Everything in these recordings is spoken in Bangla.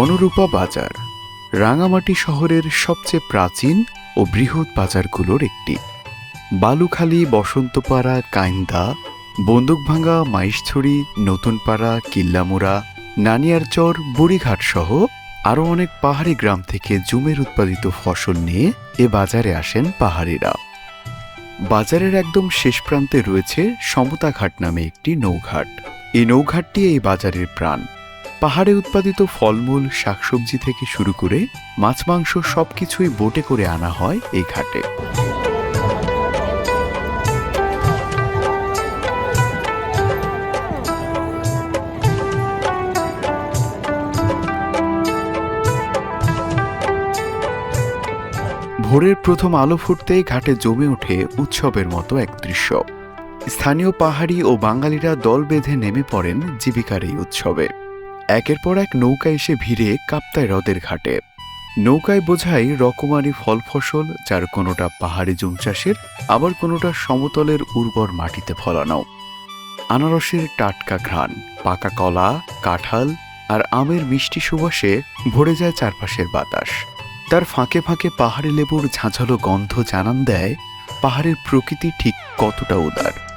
বনরূপা বাজার, রাঙামাটি শহরের সবচেয়ে প্রাচীন ও বৃহৎ বাজারগুলোর একটি। বালুখালী, বসন্তপাড়া, কাইন্দা, বন্দুকভাঙ্গা, মাইশছড়ি, নতুনপাড়া, কিল্লামুড়া, নানিয়ারচর, বুড়িঘাট সহ আরও অনেক পাহাড়ি গ্রাম থেকে জুমের উৎপাদিত ফসল নিয়ে এ বাজারে আসেন পাহাড়িরা। বাজারের একদম শেষ প্রান্তে রয়েছে সমতাঘাট নামে একটি নৌঘাট। এই নৌঘাটটি এই বাজারের প্রাণ। পাহাড়ে উৎপাদিত ফলমূল, শাকসবজি থেকে শুরু করে মাছ, মাংস সবকিছুই বোটে করে আনা হয় এই ঘাটে। ভোরের প্রথম আলো ফুটতেই ঘাটে জমে ওঠে উৎসবের মতো এক দৃশ্য। স্থানীয় পাহাড়ি ও বাঙালিরা দল বেঁধে নেমে পড়েন জীবিকার এই উৎসবে। একের পর এক নৌকা এসে ভিড়ে কাপ্তায় হ্রদের ঘাটে। নৌকায় বোঝাই রকমারি ফল ফসল, যার কোনোটা পাহাড়ি জুম চাষের, আবার কোনোটা সমতলের উর্বর মাটিতে ফলানো। আনারসের টাটকা ঘ্রাণ, পাকা কলা, কাঁঠাল আর আমের মিষ্টি সুবাসে ভরে যায় চারপাশের বাতাস। তার ফাঁকে ফাঁকে পাহাড়ি লেবুর ঝাঁঝালো গন্ধ জানান দেয়, পাহাড়ের প্রকৃতি ঠিক কতটা উদার।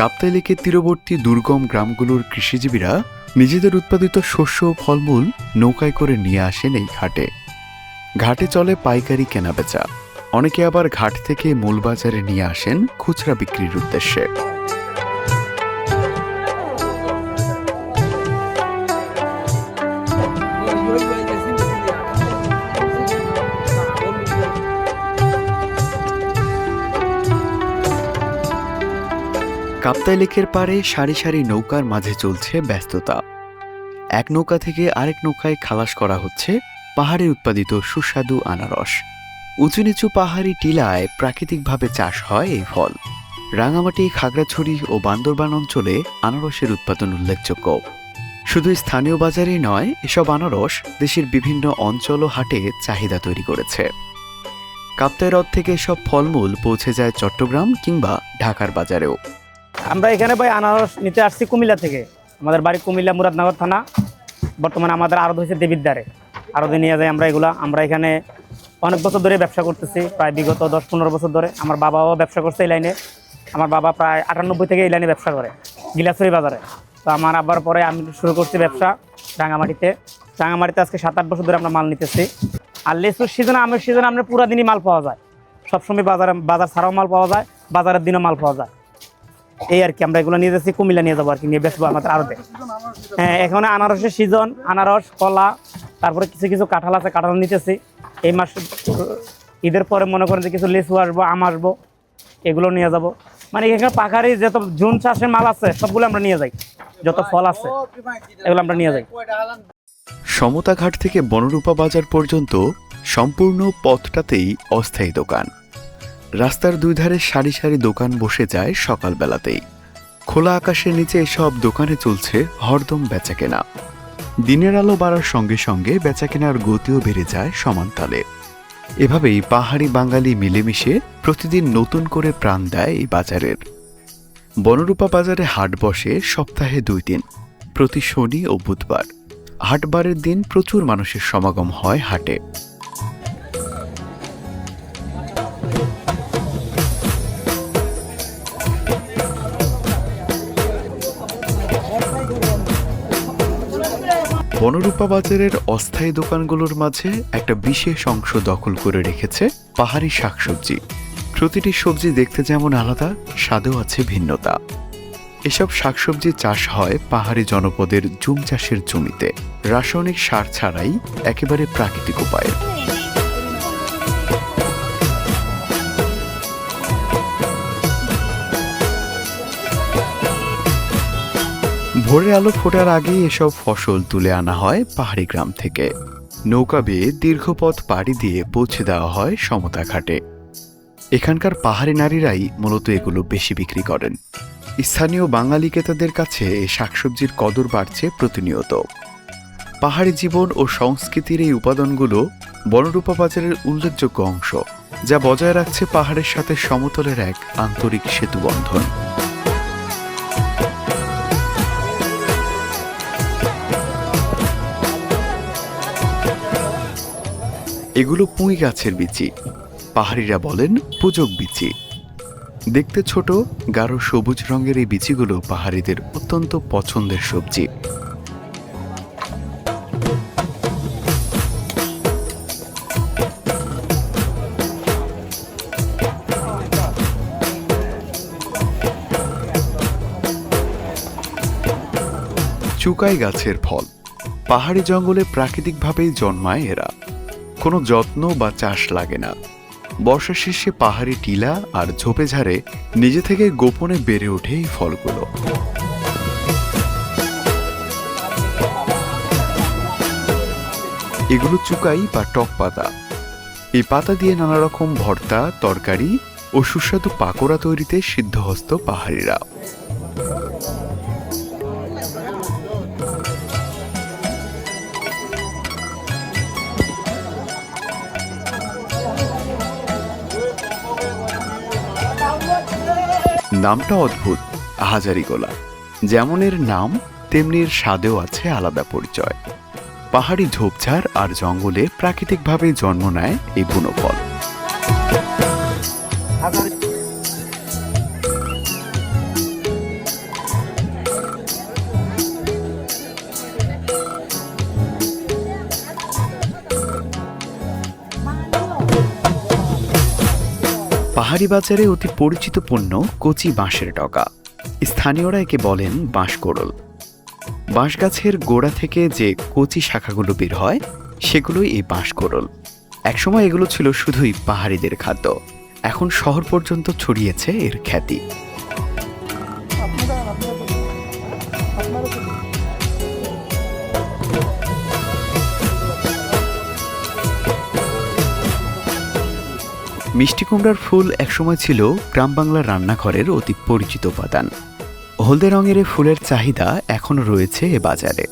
কাপ্তাই লেকের তীরবর্তী দুর্গম গ্রামগুলোর কৃষিজীবীরা নিজেদের উৎপাদিত শস্য ও ফলমূল নৌকায় করে নিয়ে আসেন এই ঘাটে। ঘাটে চলে পাইকারি কেনাবেচা। অনেকে আবার ঘাট থেকে মূল বাজারে নিয়ে আসেন খুচরা বিক্রির উদ্দেশ্যে। কাপ্তাই লেকের পাড়ে সারি সারি নৌকার মাঝে চলছে ব্যস্ততা। এক নৌকা থেকে আরেক নৌকায় খালাস করা হচ্ছে পাহাড়ে উৎপাদিত সুস্বাদু আনারস। উঁচু নিচু পাহাড়ি টিলায় প্রাকৃতিকভাবে চাষ হয় এই ফল। রাঙামাটি, খাগড়াছড়ি ও বান্দরবান অঞ্চলে আনারসের উৎপাদন উল্লেখযোগ্য। শুধু স্থানীয় বাজারেই নয়, এসব আনারস দেশের বিভিন্ন অঞ্চল ও হাটে চাহিদা তৈরি করেছে। কাপ্তাই হ্রদ থেকে এসব ফলমূল পৌঁছে যায় চট্টগ্রাম কিংবা ঢাকার বাজারেও। আমরা এখানে ভাই আনারস নিতে আসছি কুমিল্লা থেকে। আমাদের বাড়ি কুমিল্লা মুরাদনগর থানা। বর্তমানে আমাদের আরদ হয়েছে দেবিদ্বারে। আরদে নিয়ে যাই আমরা এগুলা। আমরা এখানে অনেক বছর ধরে ব্যবসা করতেছি, প্রায় বিগত দশ পনেরো বছর ধরে। আমার বাবাও ব্যবসা করছে এই লাইনে। আমার বাবা প্রায় আটানব্বই থেকে এই লাইনে ব্যবসা করে, গিলাসরি বাজারে। তো আমার আবার পরে আমি শুরু করছি ব্যবসা রাঙামাটিতে। রাঙামাটিতে আজকে সাত, আট বছর ধরে আমরা মাল নিতেছি। আর লেচুর সিজনে, আমের সিজনে আমরা পুরা দিনই মাল পাওয়া যায়। সবসময় বাজারে, বাজার ছাড়াও মাল পাওয়া যায়, বাজারের দিনও মাল পাওয়া যায়। এই আর কি, আমরা এগুলো নিয়ে যাচ্ছি, কুমিল্লা নিয়ে যাব আর কি, নিয়ে বেসবো আমাদের আরতে হ্যাঁ এখানে আনারসের সিজন আনারস, কলা, তারপরে কিছু কিছু কাঁঠাল আছে, কাঁঠাল নিতেছি। এই মাস, ঈদের পরে মনে করেন যে কিছু লিচু আসব, আম আসব, এগুলো নিয়ে যাব। মানে এখানে পাখারি যত জুন চাষের মাল আছে, সবগুলো আমরা নিয়ে যাই। যত ফল আছে, এগুলো আমরা নিয়ে যাই। সমতাঘাট থেকে বনরূপা বাজার পর্যন্ত সম্পূর্ণ পথটাতেই অস্থায়ী দোকান। রাস্তার দুই ধারে সারি সারি দোকান বসে যায় সকালবেলাতেই। খোলা আকাশের নিচে এসব দোকানে চলছে হরদম বেচাকেনা। দিনের আলো বাড়ার সঙ্গে সঙ্গে বেচাকেনার গতিও বেড়ে যায় সমানতালে। এভাবেই পাহাড়ি বাঙালি মিলেমিশে প্রতিদিন নতুন করে প্রাণ দেয় এই বাজারের। বনরূপা বাজারে হাট বসে সপ্তাহে দুই দিন, প্রতি শনি ও বুধবার। হাটবারের দিন প্রচুর মানুষের সমাগম হয় হাটে। বনরূপা বাজারের অস্থায়ী দোকানগুলোর মাঝে একটা বিশেষ অংশ দখল করে রেখেছে পাহাড়ি শাকসবজি। প্রতিটি সবজি দেখতে যেমন আলাদা, স্বাদেও আছে ভিন্নতা। এসব শাকসবজি চাষ হয় পাহাড়ি জনপদের জুম চাষের জমিতে। রাসায়নিক সার ছাড়াই একেবারে প্রাকৃতিক উপায়ে। ভোরের আলো ফোটার আগেই এসব ফসল তুলে আনা হয় পাহাড়ি গ্রাম থেকে। নৌকা বেয়ে দীর্ঘ পথ পাড়ি দিয়ে পৌঁছে দেওয়া হয় সমতা ঘাটে। এখানকার পাহাড়ি নারীরাই মূলত এগুলো বেশি বিক্রি করেন। স্থানীয় বাঙালি ক্রেতাদের কাছে শাকসবজির কদর বাড়ছে প্রতিনিয়ত। পাহাড়ি জীবন ও সংস্কৃতির এই উপাদানগুলো বনরূপা বাজারের উল্লেখযোগ্য অংশ, যা বজায় রাখছে পাহাড়ের সাথে সমতলের এক আন্তরিক সেতু এগুলো পুঁই গাছের বিচি। পাহাড়িরা বলেন পূজক বিচি। দেখতে ছোট, গাঢ় সবুজ রঙের এই বিচিগুলো পাহাড়িদের অত্যন্ত পছন্দের সবজি। চুকাই গাছের ফল। পাহাড়ি জঙ্গলে প্রাকৃতিকভাবেই জন্মায় এরা। কোনো যত্ন বা চাষ লাগে না। বর্ষা শেষে পাহাড়ি টিলা আর ঝোপেঝাড়ে নিজে থেকে গোপনে বেড়ে ওঠে এই ফলগুলো। এগুলো চুকাই বা টক পাতা। এই পাতা দিয়ে নানা রকম ভর্তা, তরকারি ও সুস্বাদু পাকোড়া তৈরিতে সিদ্ধহস্ত পাহাড়িরা। নামটা অদ্ভুত, হাজারি গোলা যেমন এর নাম, তেমনি এর স্বাদেও আছে আলাদা পরিচয়। পাহাড়ি ঝোপঝাড় আর জঙ্গলে প্রাকৃতিকভাবে জন্ম নেয় এই বুনো পাহাড়ি বাজারে অতি পরিচিত পণ্য কচি বাঁশের ডগা। স্থানীয়রা একে বলেন বাঁশকোড়ল বাঁশ গাছের গোড়া থেকে যে কচি শাখাগুলো বের হয়, সেগুলোই এই বাঁশকোড়ল একসময় এগুলো ছিল শুধুই পাহাড়িদের খাদ্য। এখন শহর পর্যন্ত ছড়িয়েছে এর খ্যাতি। মিষ্টি কুমড়ার ফুল একসময় ছিল গ্রাম বাংলার রান্নাঘরের অতি পরিচিত উপাদান। হলদে রঙের এ ফুলের চাহিদা এখনও রয়েছে এ বাজারে।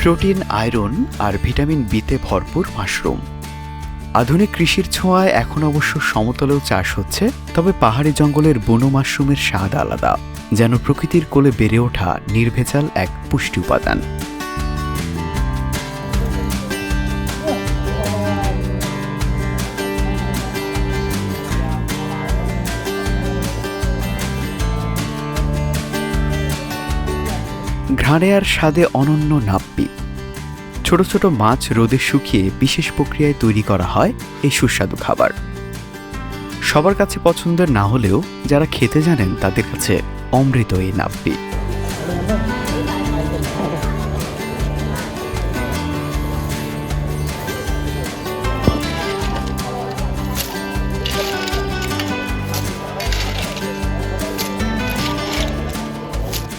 প্রোটিন, আয়রন আর ভিটামিন বিতে ভরপুর মাশরুম। আধুনিক কৃষির ছোঁয়ায় এখন অবশ্য সমতলেও চাষ হচ্ছে, তবে পাহাড়ি জঙ্গলের বনো মাশরুমের স্বাদ আলাদা, যেন প্রকৃতির কোলে বেড়ে ওঠা নির্ভেজাল এক পুষ্টি উপাদান। ঘ্রাণে আর স্বাদে অনন্য নাপ্পি। ছোট ছোট মাছ রোদে শুকিয়ে বিশেষ প্রক্রিয়ায় তৈরি করা হয় এই সুস্বাদু খাবার। সবার কাছে পছন্দের না হলেও যারা খেতে জানেন তাদের কাছে অমৃত এই নাপ্পি।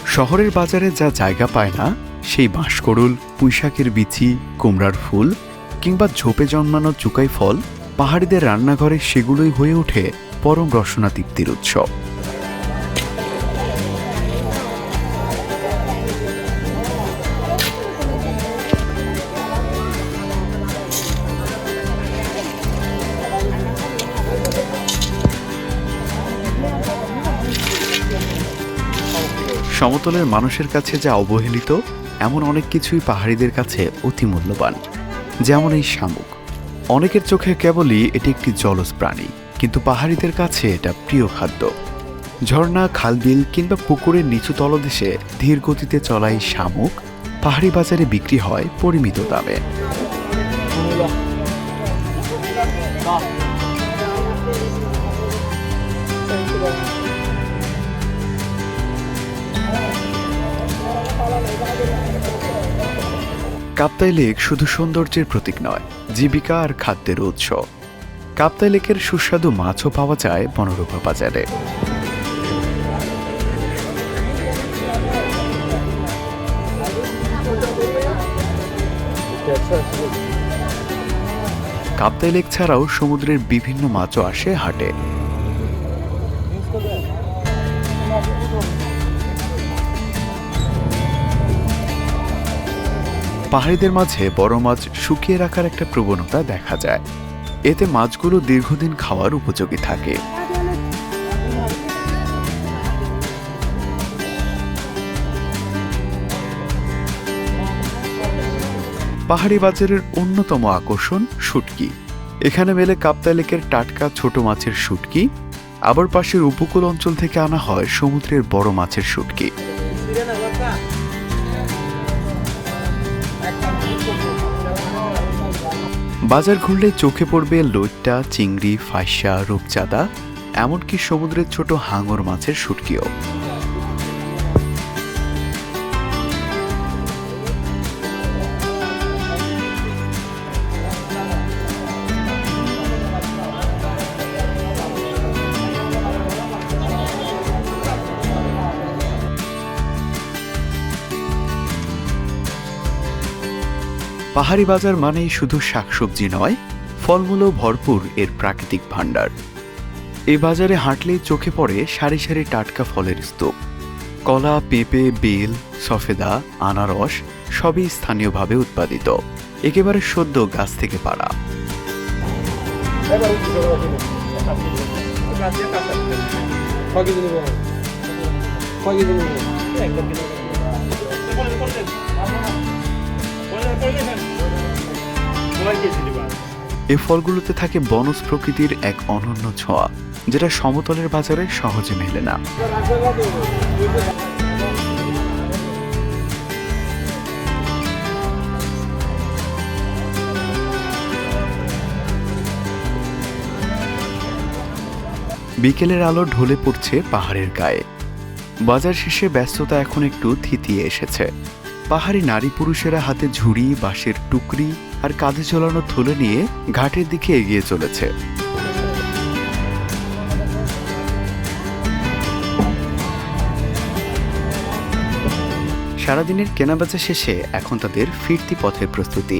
শহরের বাজারে যা জায়গা পায় না সেই বাঁশকরুল পুঁইশাকের বিচি, কুমড়ার ফুল কিংবা ঝোপে জন্মানো চুকাই ফল পাহাড়িদের রান্নাঘরে সেগুলোই হয়ে ওঠে পরম রসনা তৃপ্তির উৎসব। সমতলের মানুষের কাছে যা অবহেলিত এমন অনেক কিছুই পাহাড়িদের কাছে অতি মূল্যবান, যেমন এই শামুক। অনেকের চোখে কেবলই এটি একটি জলজ প্রাণী, কিন্তু পাহাড়িদের কাছে এটা প্রিয় খাদ্য। ঝর্ণা, খালবিল কিংবা পুকুরের নিচু তলদেশে ধীর গতিতে চলা এই শামুক পাহাড়ি বাজারে বিক্রি হয় পরিমিত দামে। কাপ্তাই লেক শুধু সৌন্দর্যের প্রতীক নয়, জীবিকা আর খাদ্যের উৎস। কাপ্তাই লেকের সুস্বাদু মাছও পাওয়া যায় বনরূপা বাজারে। কাপ্তাই লেক ছাড়াও সমুদ্রের বিভিন্ন মাছও আসে হাটে। পাহাড়িদের মাঝে বড় মাছ শুকিয়ে রাখার একটা প্রবণতা দেখা যায়। এতে মাছগুলো দীর্ঘদিন খাওয়ার উপযোগী থাকে। পাহাড়ি বাজারের অন্যতম আকর্ষণ শুটকি। এখানে মেলে কাপ্তা লেকের টাটকা ছোট মাছের শুটকি, আবার পাশের উপকূল অঞ্চল থেকে আনা হয় সমুদ্রের বড় মাছের শুটকি। বাজার ঘুরলে চোখে পড়বে লইট্টা চিংড়ি ফাঁসা রূপচাঁদা এমনকি সমুদ্রের ছোট হাঙর মাছের শুটকিও। পাহাড়ি বাজার মানেই শুধু শাকসবজি নয়, ফলমূলও ভরপুর এর প্রাকৃতিক ভাণ্ডার। এই বাজারে হাঁটলেই চোখে পড়ে সারি সারি টাটকা ফলের স্তূপ। কলা, পেঁপে, বেল, সফেদা, আনারস সবই স্থানীয়ভাবে উৎপাদিত। একেবারে সদ্য গাছ থেকে পাড়া। কয় এ ফলগুলোতে থাকে বনজ প্রকৃতির এক অনন্য ছোঁয়া, যেটা সমতলের বাজারে সহজে মেলে না। বিকেলের আলো ঢলে পড়ছে পাহাড়ের গায়ে। বাজার শেষে ব্যস্ততা এখন একটু থিতিয়ে এসেছে। পাহাড়ি নারী পুরুষেরা হাতে ঝুড়ি, বাঁশের টুকরি আর কাঁধে ঝোলানো থলে নিয়ে ঘাটের দিকে এগিয়ে চলেছে। সারাদিনের কেনাবেচা শেষে এখন তাদের ফিরতি পথের প্রস্তুতি।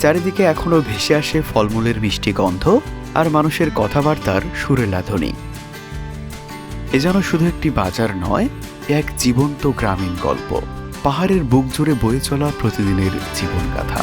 চারিদিকে এখনও ভেসে আসে ফলমূলের মিষ্টি গন্ধ আর মানুষের কথাবার্তার সুরেলা ধ্বনি এ যেন শুধু একটি বাজার নয় এক জীবন্ত গ্রামীণ গল্প। পাহাড়ের বুক জুড়ে বয়ে চলা প্রতিদিনের জীবনগাথা।